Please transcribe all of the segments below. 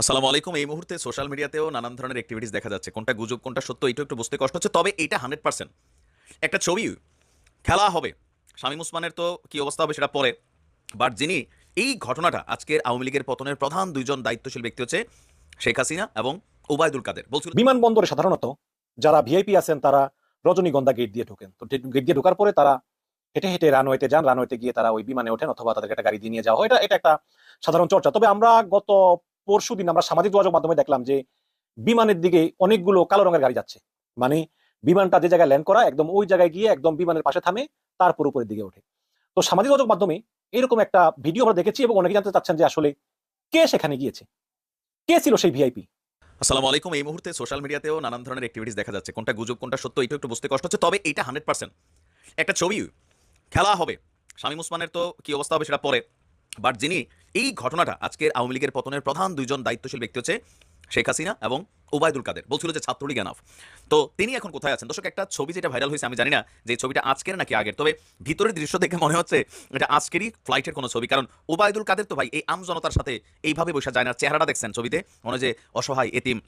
আসসালামু আলাইকুম। এই মুহূর্তে সোশ্যাল মিডিয়াতেও নানান ধরনের অ্যাক্টিভিটিস দেখা যাচ্ছে। কোনটা গুজব, কোনটা সত্য এটা একটু বুঝতে কষ্ট হচ্ছে। তবে এটা হান্ড্রেড পার্সেন্ট। একটা ছবি, খেলা হবে। শামীম উসমানের তো কি অবস্থা হবে সেটা পরে। বাট যিনি এই ঘটনাটা আজকের আওয়ামী লীগের পতনের প্রধান দুইজন দায়িত্বশীল ব্যক্তি হচ্ছে শেখ হাসিনা এবং ওবায়দুল কাদের। বলছিল বিমানবন্দরে সাধারণত যারা ভিআইপি আছেন, তারা রজনীগন্ধা গেট দিয়ে ঢোকেন। তো গেট দিয়ে ঢোকার পরে তারা হেঁটে হেঁটে রানওয়েতে যান। রানওয়েতে গিয়ে তারা ওই বিমানে ওঠেন অথবা তাদেরকে একটা গাড়ি দিয়ে নিয়ে যাওয়া হয়। এটা এটা একটা সাধারণ চর্চা। তবে আমরা গত পরশু দিন আমরা সামাজিক যোগাযোগ মাধ্যমে দেখলাম যে বিমানের দিকে অনেকগুলো কালো রঙের গাড়ি যাচ্ছে। মানে বিমানটা যে জায়গায় ল্যান্ড করা, একদম ওই জায়গায় গিয়ে একদম বিমানের পাশে থামে, তারপর উপরের দিকে ওঠে। তো সামাজিক যোগাযোগ মাধ্যমে এরকম একটা ভিডিও আমরা দেখেছি এবং অনেকে জানতে চাচ্ছেন যে আসলে কে সেখানে গিয়েছে? কে ছিল সেই ভিআইপি আসসালামু আলাইকুম। এই মুহূর্তে সোশ্যাল মিডিয়াতেও নানান ধরনের অ্যাক্টিভিটিস দেখা যাচ্ছে। কোনটা গুজব, কোনটা সত্য এটা একটু বুঝতে কষ্ট হচ্ছে। তবে এটা হান্ড্রেড পার্সেন্ট একটা ছবি খেলা হবে। শামীম উসমানের তো কি অবস্থা হবে সেটা পরে। বাট যিনি এই ঘটনাটা আজকের আওয়ামী লীগের পতনের প্রধান দুইজন দায়িত্বশীল ব্যক্তি হচ্ছে শেখ হাসিনা এবং ওবায়দুল কাদের। বলছিল যে ছাত্রলীগ এনাফ তো তিনি এখন কোথায় আছেন? দর্শক, একটা ছবি যেটা ভাইরাল হয়েছে, আমি জানি না যে ছবিটা আজকের নাকি আগের, তবে ভিতরের দৃশ্য দেখে মনে হচ্ছে এটা আজকেরই ফ্লাইটের কোনো ছবি। কারণ ওবায়দুল কাদের তো ভাই, এই আম জনতার সাথে এইভাবে বসে যায় না। চেহারাটা দেখছেন ছবিতে, মনে যে অসহায় এতিম।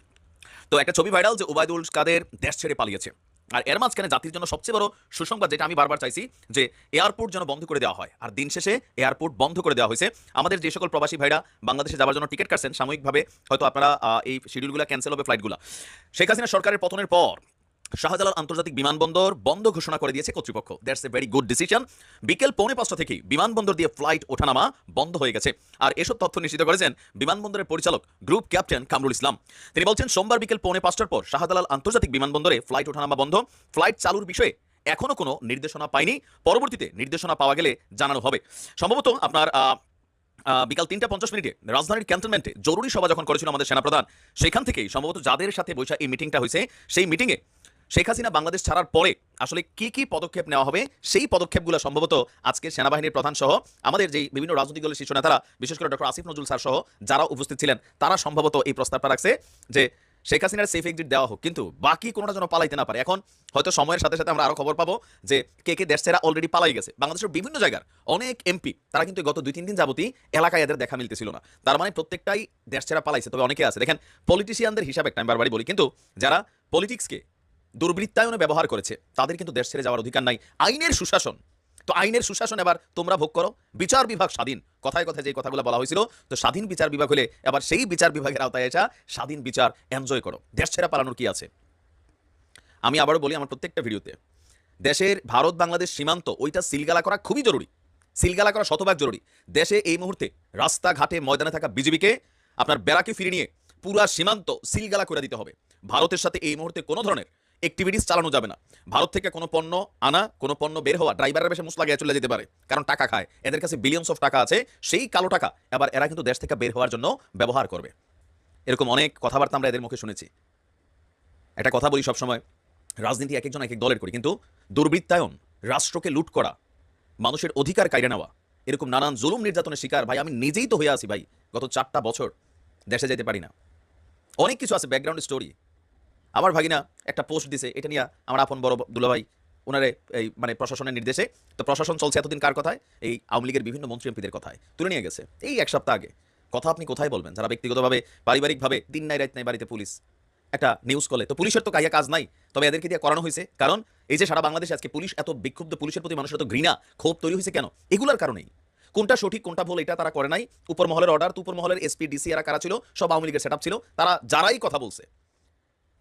তো একটা ছবি ভাইরাল যে ওবায়দুল কাদের দেশ ছেড়ে পালিয়েছে। আর এর মাঝখানে জাতির জন্য সবচেয়ে বড় সুসংবাদ যেটা আমি বারবার চাইছি যে এয়ারপোর্ট যেন বন্ধ করে দেওয়া হয়। আর দিন শেষে এয়ারপোর্ট বন্ধ করে দেওয়া হয়েছে। আমাদের যে সকল প্রবাসী ভাইরা বাংলাদেশে যাওয়ার জন্য টিকিট কাটছেন, সাময়িকভাবে হয়তো আপনারা এই শিডিউলগুলো ক্যান্সেল হবে ফ্লাইটগুলো শেখ হাসিনা সরকারের পতনের পর শাহজালাল আন্তর্জাতিক বিমানবন্দর বন্ধ ঘোষণা করে দিয়েছে কর্তৃপক্ষ। That's a very good decision বিকেল পৌনে পাঁচটা থেকেই বিমানবন্দর দিয়ে ফ্লাইট ওঠানামা বন্ধ হয়ে গেছে। আর এসব তথ্য নিশ্চিত করেছেন বিমানবন্দরের পরিচালক গ্রুপ ক্যাপ্টেন কামরুল ইসলাম। তিনি বলছেন, সোমবার বিকেল পৌনে পাঁচটার পর শাহজালাল আন্তর্জাতিক বিমানবন্দরে ফ্লাইট ওঠানামা বন্ধ। ফ্লাইট চালুর বিষয়ে এখনও কোনো নির্দেশনা পায়নি। পরবর্তীতে নির্দেশনা পাওয়া গেলে জানানো হবে। সম্ভবত আপনার বিকাল তিনটা পঞ্চাশ মিনিটে রাজধানীর ক্যান্টনমেন্টে জরুরি সভা যখন করেছিল আমাদের সেনাপ্রধান, সেখান থেকেই সম্ভবত যাদের সাথে বৈশা এই মিটিংটা হয়েছে, সেই মিটিংয়ে শেখ হাসিনা বাংলাদেশ ছাড়ার পরে আসলে কি কি পদক্ষেপ নেওয়া হবে, সেই পদক্ষেপগুলো সম্ভবত আজকে সেনাবাহিনীর প্রধান সহ আমাদের যেই বিভিন্ন রাজনৈতিক দলের শীর্ষ নেতারা, বিশেষ করে ডক্টর আসিফ নজরুল স্যার সহ যারা উপস্থিত ছিলেন, তারা সম্ভবত এই প্রস্তাবটা রাখছে যে শেখ হাসিনার সেফ এক্সিট দেওয়া হোক। কিন্তু বাকি কোনোটা যেন পালাইতে না পারে। এখন হয়তো সময়ের সাথে সাথে আমরা আরও খবর পাবো যে কে কে দেশ ছেড়া অলরেডি পালাই গেছে। বাংলাদেশের বিভিন্ন জায়গার অনেক এমপি তারা কিন্তু গত দুই তিন দিন যাবতই এলাকায় এদের দেখা মিলতেছিল না। তার মানে প্রত্যেকটাই দেশ ছেড়া পালাইছে। তবে অনেকে আছে। দেখেন পলিটিশিয়ানদের হিসাবে একটা, আমি বারবারই বলি। কিন্তু যারা পলিটিক্সকে দুর্বৃত্তায়নে ব্যবহার করেছে। তাদের কিন্তু দেশ ছেড়ে যাওয়ার অধিকার নাই। আইনের সুশাসন। তো আইনের সুশাসন এবার তোমরা ভোগ করো। বিচার বিভাগ স্বাধীন। কথায় কথায় যে কথাগুলো বলা হয়েছিল, তো স্বাধীন বিচার বিভাগ হলে এবার সেই বিচার বিভাগের আওতায় এসা স্বাধীন বিচার এনজয় করো। দেশ ছেড়ে পালানোর কি আছে? আমি আবারও বলি আমার প্রত্যেকটা ভিডিওতে, দেশের ভারত বাংলাদেশ সীমান্ত, ওইটা সিলগালা করা খুবই জরুরি। সিলগালা করা শতভাগ জরুরি। দেশে এই মুহূর্তে রাস্তাঘাটে ময়দানে থাকা বিজেপিকে আপনার বেড়াকে ফিরিয়ে নিয়ে পুরা সীমান্ত সিলগালা করে দিতে হবে। ভারতের সাথে এই মুহূর্তে কোনো ধরনের অ্যাক্টিভিটিস চালানো যাবে না। ভারত থেকে কোনো পণ্য আনা, কোনো পণ্য বের হওয়া ড্রাইভারের বেশি মুসলা চলে যেতে পারে, কারণ টাকা খায়। এদের কাছে বিলিয়নস অফ টাকা আছে, সেই কালো টাকা এবার এরা কিন্তু দেশ থেকে বের হওয়ার জন্য ব্যবহার করবে। এরকম অনেক কথাবার্তা আমরা এদের মুখে শুনেছি। একটা কথা বলি সবসময়, রাজনীতি এক একজন এক এক দলের করি, কিন্তু দুর্বৃত্তায়ন, রাষ্ট্রকে লুট করা, মানুষের অধিকার কাইরে নেওয়া, এরকম নানান জুলুম নির্যাতনের শিকার, ভাই, আমি নিজেই তো হয়ে আছি ভাই, গত চারটা বছর দেশে যেতে পারি না। অনেক কিছু আছে ব্যাকগ্রাউন্ড স্টোরি আমার ভাগিনা একটা পোস্ট দিছে, এটা নিয়ে আমার আপন বড় দুলাভাই ওনারে এই মানে প্রশাসনের নির্দেশে। তো প্রশাসন চলছে এতদিন কার কথায়? এই আওয়ামী লীগের বিভিন্ন মন্ত্রী এমপিদের কথায়। তুলে নিয়ে গেছে। এই এক সপ্তাহ আগে। কথা আপনি কোথায় বলবেন? যারা ব্যক্তিগতভাবে, পারিবারিকভাবে দিন নাই, রাত নাই বাড়িতে পুলিশ। একটা নিউজ কলে। তো পুলিশের তো কাইয়া কাজ নাই। তবে এদেরকে দিয়ে করানো হয়েছে। কারণ এই যে সারা বাংলাদেশে আজকে পুলিশ এত বিক্ষুব্ধ পুলিশের প্রতি মানুষের এত ঘৃণা, ক্ষোভ তৈরি হয়েছে কেন? এগুলার কারণেই। কোনটা সঠিক, কোনটা ভুল, এটা তারা করে নাই। উপর মহলের অর্ডার তো উপর মহলের এসপি ডিসি এরা কারা ছিল? সব আওয়ামী লীগের সেট ছিল। তারা যারাই কথা বলছে।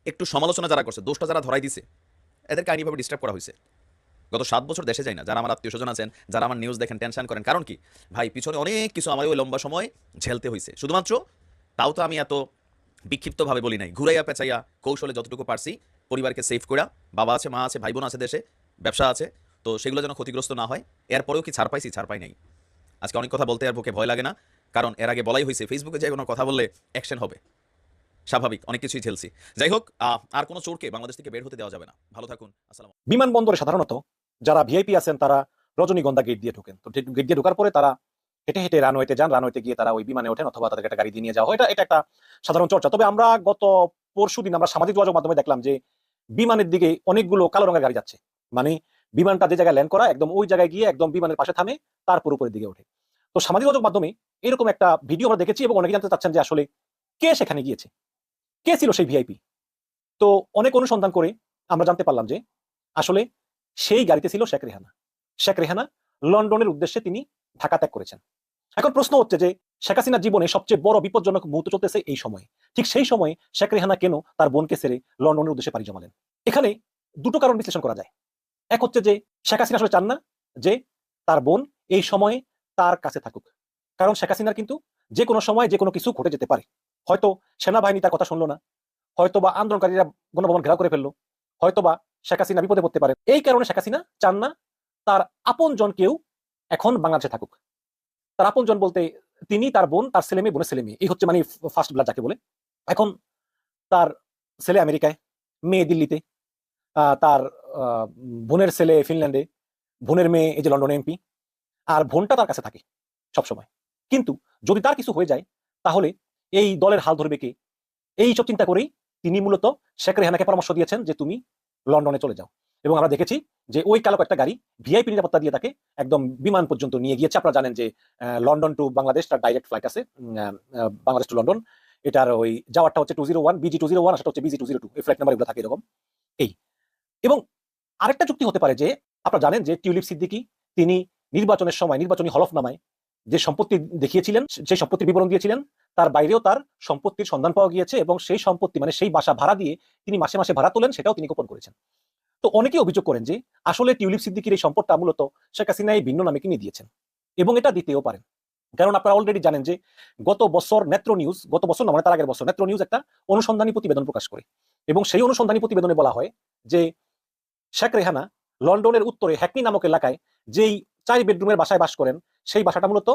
একটু সমালোচনা যারা করছে, দোষটা যারা ধরাই দিছে এদেরকে আইনিভাবে ডিস্টার্ব করা হয়েছে। গত সাত বছর দেশে যায় না, যারা আমার আত্মীয় স্বজন আছেন, যারা আমার নিউজ দেখেন টেনশন করেন, কারণ কি? ভাই, পিছনে অনেক কিছু আমার ওই লম্বা সময় ঝেলতে হয়েছে। শুধুমাত্র তাও তো আমি এত বিক্ষিপ্তভাবে বলি নাই। ঘুরাইয়া পেঁচাইয়া কৌশলে যতটুকু পারছি, পরিবারকে সেভ করা বাবা আছে, মা আছে ভাই বোন আছে দেশে, ব্যবসা আছে, তো সেগুলো যেন ক্ষতিগ্রস্ত না হয়। এরপরেও কি ছাড় পাইছি? ছাড় পাই নাই। আজকে অনেক কথা বলতে আর বুকে ভয় লাগে না, কারণ এর আগে বলাই হয়েছে ফেসবুকে যে কোনো কথা বললে অ্যাকশন হবে। স্বাভাবিক, অনেক কিছুই ঝেলছি যাই হোক আর কোনো চোরকে বাংলাদেশ থেকে বের হতে দেওয়া যাবে না। ভালো থাকুন, আসসালাম বিমানবন্দরে সাধারণত যারা ভিআইপি আছেন, তারা রজনীগন্ধা গেট দিয়ে ঢোকেন। তো গেট দিয়ে ঢোকার পরে তারা হেঁটে হেঁটে রানওয়েতে যান রানওয়েতে গিয়ে তারা ওই বিমানে ওঠেন অথবা তাদেরকে একটা গাড়ি দিয়ে নিয়ে যাওয়া হয়। এটা এটা একটা সাধারণ চর্চা। তবে আমরা গত পরশু দিন আমরা সামাজিক যোগাযোগ মাধ্যমে দেখলাম যে বিমানের দিকে অনেকগুলো কালো রঙের গাড়ি যাচ্ছে। মানে বিমানটা যে জায়গায় ল্যান্ড করা, একদম ওই জায়গায় গিয়ে একদম বিমানের পাশে থামে, তারপর উপরের দিকে ওঠে। তো সামাজিক যোগাযোগ মাধ্যমে এরকম একটা ভিডিও আমরা দেখেছি এবং অনেকে জানতে চাচ্ছেন যে আসলে কে সেখানে গিয়েছে? কে ছিল সেই ভিআইপি তো অনেক অনুসন্ধান করে আমরা জানতে পারলাম যে আসলে সেই গাড়িতে ছিল শেখ রেহানা। শেখ রেহানা লন্ডনের উদ্দেশ্যে তিনি ঢাকা ত্যাগ করেছেন। এখন প্রশ্ন হচ্ছে যে শেখ হাসিনার জীবনে সবচেয়ে বড় বিপজ্জনক মুহূর্ত চলতেছে এই সময়ে। ঠিক সেই সময়ে শেখ রেহানা কেন তার বোনকে ছেড়ে লন্ডনের উদ্দেশ্যে পাড়ি জমালেন? এখানে দুটো কারণ বিশ্লেষণ করা যায়। এক হচ্ছে যে শেখ হাসিনা আসলে চান না যে তার বোন এই সময়ে তার কাছে থাকুক। কারণ শেখ হাসিনার কিন্তু যে কোনো সময় যে কোনো কিছু ঘটে যেতে পারে। হয়তো সেনাবাহিনী তার কথা শুনলো না হয়তো বা আন্দোলনকারীরা গণভবন ঘেরাও করে ফেলল হয়তো বা শেখ হাসিনা বিপদে পড়তে পারে। এই কারণে শেখ হাসিনা চান না তার আপন জন কেউ এখন বাংলাদেশে থাকুক। তার আপন জন বলতে তিনি তার বোন, তার ছেলে মেয়ে, বোনের ছেলে মেয়ে। এই হচ্ছে মানে ফার্স্ট ব্লাড যাকে বলে। এখন তার ছেলে আমেরিকায়, মেয়ে দিল্লিতে তার বোনের ছেলে ফিনল্যান্ডে, বোনের মেয়ে এই যে লন্ডনে এমপি, আর বোনটা তার কাছে থাকে সবসময়। কিন্তু যদি তার কিছু হয়ে যায়, তাহলে এই দলের হাল ধরবে কে? এই সব চিন্তা করেই তিনি মূলত শেখ রেহানাকে পরামর্শ দিয়েছেন যে তুমি লন্ডনে চলে যাও। এবং আমরা দেখেছি যে ওই কালো একটা গাড়ি ভিআইপি নিরাপত্তা দিয়ে তাকে একদম বিমান পর্যন্ত নিয়ে গিয়েছে। আপনারা জানেন যে লন্ডন টু বাংলাদেশ তার ডাইরেক্ট ফ্লাইট আছে। Bangladesh to London. এটার ওই যাওয়ারটা হচ্ছে two zero one BG two zero one সেটা হচ্ছে বিজি টু জিরো টু এই ফ্লাইট নাম্বার এগুলো থাকে এরকম। এই। এবং আরেকটা চুক্তি হতে পারে যে, আপনারা জানেন যে টিউলিপ সিদ্দিকি তিনি নির্বাচনের সময়, নির্বাচনী হলফনামায় যে সম্পত্তি দেখিয়েছিলেন সেই সম্পত্তির বিবরণ দিয়েছিলেন। তার বাইরেও তার সম্পত্তির সন্ধান পাওয়া গিয়েছে এবং সেই সম্পত্তি মানে সেই বাসা ভাড়া দিয়ে তিনি মাসে মাসে ভাড়া তোলেন, সেটাও তিনি গোপন করেছেন। তো অনেকেই অভিযোগ করেন যে, আসলে টিউলিপ সিদ্দিকির এই সম্পদটা মূলত শেখ হাসিনা এই ভিন্ন নামে কিনে দিয়েছেন এবং এটা দিতেও পারেন। কারণ আপনারা অলরেডি জানেন যে, গত বছর নেত্র নিউজ গত বছর না মানে তার আগের বছর নেত্র নিউজ একটা অনুসন্ধানী প্রতিবেদন প্রকাশ করে এবং সেই অনুসন্ধানী প্রতিবেদনে বলা হয় যে, শেখ রেহানা লন্ডনের উত্তরে হ্যাকনি নামক এলাকায় যেই চার বেডরুমের বাসায় বাস করেন, সেই বাসাটা মূলত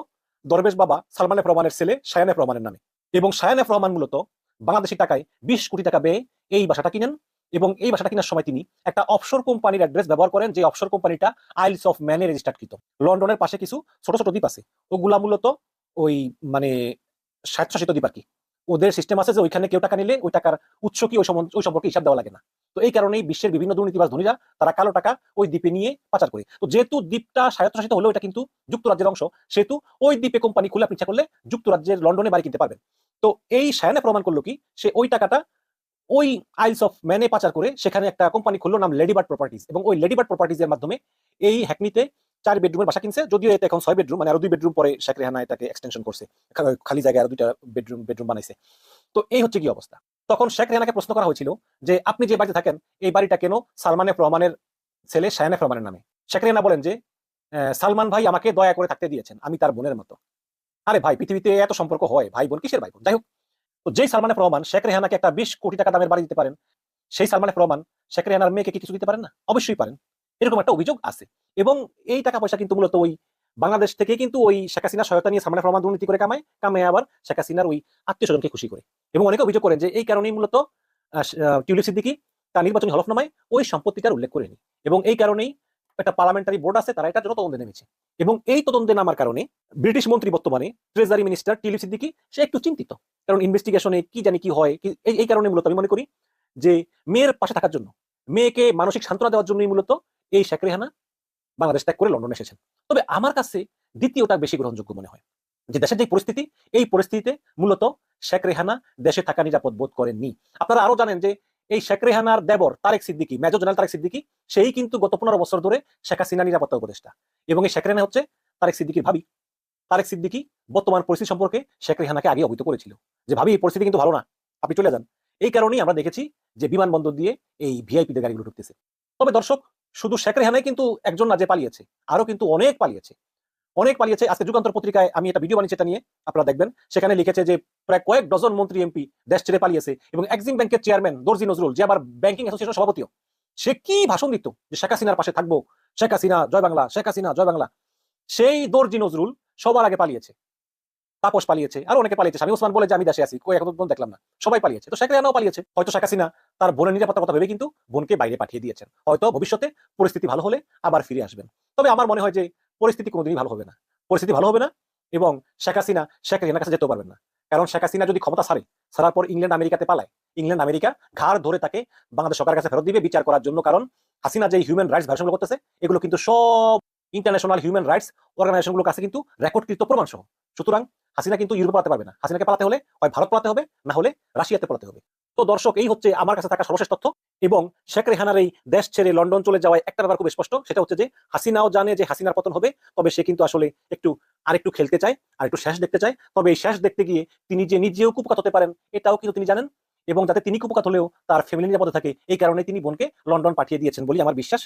দরবেশ বাবা সালমান এফ রহমানের ছেলে শায়ান এফ রহমানের নামে। এবং শায়ান এফ রহমান মূলত বাংলাদেশি টাকায় বিশ কোটি টাকা ব্যয়ে এই বাসাটা কিনেন এবং এই বাসাটা কেনার সময় তিনি একটা অফশোর কোম্পানির অ্যাড্রেস ব্যবহার করেন যে অফশোর কোম্পানিটা আইলস অফ ম্যানে রেজিস্টার্ডকৃত লন্ডনের পাশে কিছু ছোট ছোট দ্বীপ আছে। ওগুলা মূলত ওই মানে স্বায়ত্তশাসিত দ্বীপ আর কি। ওদের সিস্টেম আছে যে ওইখানে কেউ টাকা নিলে ওই টাকার উৎস কি ওই ওই সম্পর্কে হিসাব দেওয়া লাগে না। তো এই কারণেই বিশ্বের বিভিন্ন দুর্নীতিবাজ ধনীরা, তারা কালো টাকা ওই দ্বীপে নিয়ে পাচার করে। তো যেহেতু দ্বীপটা স্বায়ত্তশাসিত হলেও এটা কিন্তু যুক্তরাজ্যের অংশ, সেহেতু ওই দ্বীপে কোম্পানি খুলে আপনি করলে যুক্তরাজ্যের লন্ডনে বাড়ি কিনতে পারবেন। তো এই সায়ানে প্রমাণ করল কি, সে ওই টাকাটা ওই আইলস অফ ম্যানে পাচার করে সেখানে একটা কোম্পানি খুললো নাম লেডিবার্ড প্রপার্টিজ এবং ওই লেডিবার্ড প্রপার্টিজ এর মাধ্যমে এই হ্যাকনিতে চার বেডরুমের বাসা কিনছে, যদিও এটা এখন ছয় বেডরুম মানে আরও দুই বেডরুম পরে শেখ রেহানা এটাকে এক্সটেনশন করছে। খালি জায়গায় আরও দুইটা বেডরুম বেডরুম বানাইছে। তো এই হচ্ছে কি অবস্থা? তখন শেখ রেহানাকে প্রশ্ন করা হয়েছিল যে, আপনি যে বাড়িতে থাকেন, এই বাড়িটা কেন সালমান এফ রহমানের ছেলে শায়ান এফ রহমানের নামে? শেখ রেহানা বলেন যে সালমান ভাই আমাকে দয়া করে থাকতে দিয়েছেন, আমি তার বোনের মতো। আরে ভাই, পৃথিবীতে এত সম্পর্ক হয়, ভাই বোন কিসের ভাই বোন? যাই হোক, তো যেই সালমান এফ রহমান শেখ রেহানাকে একটা বিশ কোটি টাকা দামের বাড়ি দিতে পারেন, সেই সালমান এফ রহমান শেখ রেহানার মেয়েকে কিছু দিতে পারেন না? অবশ্যই পারেন। এরকম একটা অভিযোগ আছে। এবং এই টাকা পয়সা কিন্তু মূলত ওই বাংলাদেশ থেকে কিন্তু ওই শেখ হাসিনা সহায়তা নিয়ে সালমান এফ রহমান দুর্নীতি করে কামায় কামায় আবার শেখ হাসিনার ওই আত্মীয় স্বজনকে খুশি করে। এবং অনেকে অভিযোগ করেন যে এই কারণেই মূলত টিউলিপ সিদ্দিকি তার নির্বাচনী হলফনামায় ওই সম্পত্তিটার উল্লেখ করেনি। এবং এই কারণেই একটা পার্লামেন্টারি বোর্ড আছে, তারা এটার জন্য তদন্তে নেমেছে। এবং এই তদন্তে নামার কারণে ব্রিটিশ মন্ত্রী বর্তমানে ট্রেজারি মিনিস্টার টিলিপ সিদ্দিকি, সে একটু চিন্তিত। কারণ ইনভেস্টিগেশনে কি জানি কি হয় এই কারণে মূলত আমি মনে করি যে মেয়ের পাশে থাকার জন্য, মেয়েকে মানসিক সান্ত্বনা দেওয়ার জন্যই মূলত এই শেখ রেহানা বাংলাদেশ ত্যাগ করে লন্ডনে এসেছেন। তবে আমার কাছে দ্বিতীয়টা বেশি গ্রহণযোগ্য মনে হয়, যে দেশের যে পরিস্থিতি, এই পরিস্থিতিতে মূলত শেখ রেহানা দেশে থাকা নিরাপদ বোধ করেননি। আপনারা আরও জানেন যে এই শেখ রেহানার দেবর তারেক সিদ্দিকি, মেজর জেনারেল তারেক সিদ্দিকি, সেই কিন্তু গত পনেরো বছর ধরে শেখ হাসিনা নিরাপত্তা উপদেষ্টা। এবং এই শেখ রেহানা হচ্ছে তারেক সিদ্দিকির ভাবি। তারেক সিদ্দিকি বর্তমান পরিস্থিতি সম্পর্কে শেখ রেহানাকে আগে অবহিত করেছিল, যে ভাবি, এই পরিস্থিতি কিন্তু ভালো না, আপনি চলে যান। এই কারণেই আমরা দেখেছি যে বিমানবন্দর দিয়ে এই ভিআইপিদের গাড়িগুলো ঢুকতেছে। তবে দর্শক শুধু শেখ রেহানাই কিন্তু একজন না যে পালিয়েছে আরও কিন্তু অনেক পালিয়েছে। অনেক পালিয়েছে। আজকে যুগান্তর পত্রিকায় আমি একটা ভিডিও বানিয়েছি এটা নিয়ে, আপনারা দেখবেন। সেখানে লিখেছে যে প্রায় কয়েক ডজন মন্ত্রী এমপি দেশ ছেড়ে পালিয়েছে এবং এক্সিম ব্যাংকের চেয়ারম্যান দর্জি নজরুল, যে আবার ব্যাংকিং অ্যাসোসিয়েশন সভাপতিও, সে কি ভাষণ দিত যে শেখ হাসিনার পাশে থাকব? শেখ হাসিনা, জয় বাংলা, শেখ হাসিনা, জয় বাংলা। সেই দর্জি নজরুল সবার আগে পালিয়েছে। তাপস পালিয়েছে। আর অনেকে পালিয়েছে। স্বামী ওসমান বলে যে, আমি দেশে আছি। কই, এখন পর্যন্ত দেখলাম না। সবাই পালিয়েছে। তো শেখ রেহানাও পালিয়েছে। হয়তো শেখ হাসিনা তার বোনের নিরাপত্তার কথা ভেবে কিন্তু বোনকে বাইরে পাঠিয়ে দিয়েছেন। হয়তো ভবিষ্যতে পরিস্থিতি ভালো হলে আবার ফিরে আসবেন। তবে আমার মনে হয় যে, পরিস্থিতি কোনোদিনই ভালো হবে না। পরিস্থিতি ভালো হবে না এবং শেখ হাসিনা, শেখ রেহানার কাছে যেতেও পারবেন না। কারণ শেখ হাসিনা যদি ক্ষমতা সারে ছাড়ার পর ইংল্যান্ড আমেরিকাতে পালায়। ইংল্যান্ড আমেরিকা ঘাড় ধরে তাকে বাংলাদেশ সরকারের কাছে ফেরত দিবে বিচার করার জন্য। কারণ হাসিনা যে হিউম্যান রাইটস ভার্সনগুলো করতেছে, এগুলো কিন্তু সব ইন্টারন্যাশনাল হিউম্যান রাইটস অর্গানাইজেশনগুলোর কাছে কিন্তু রেকর্ডকৃত প্রমাণ সহ সুতরাং হাসিনা কিন্তু ইউরোপে পালাতে পারবে না। হাসিনাকে পালাতে হলে হয় ভারত পালাতে হবে, না হলে রাশিয়াতে পালাতে হবে। তো দর্শক, এই হচ্ছে আমার কাছে থাকা সর্বশেষ তথ্য এবং শেখ রেহানার এই দেশ ছেড়ে লন্ডন চলে যাওয়ায় একটা ব্যাপার খুব স্পষ্ট, সেটা হচ্ছে যে হাসিনাও জানে যে হাসিনার পতন হবে, তবে সে কিন্তু আসলে একটু, আরেকটু খেলতে চায় আর একটু শেষ দেখতে চায়। তবে এই শেষ দেখতে গিয়ে তিনি যে নিজেও কুপকাত হতে পারেন, এটাও কিন্তু তিনি জানেন এবং যাতে তিনি কুপকাত হলেও তার ফ্যামিলি নিরাপদে থাকে, এই কারণে তিনি বোনকে লন্ডন পাঠিয়ে দিয়েছেন বলে আমার বিশ্বাস।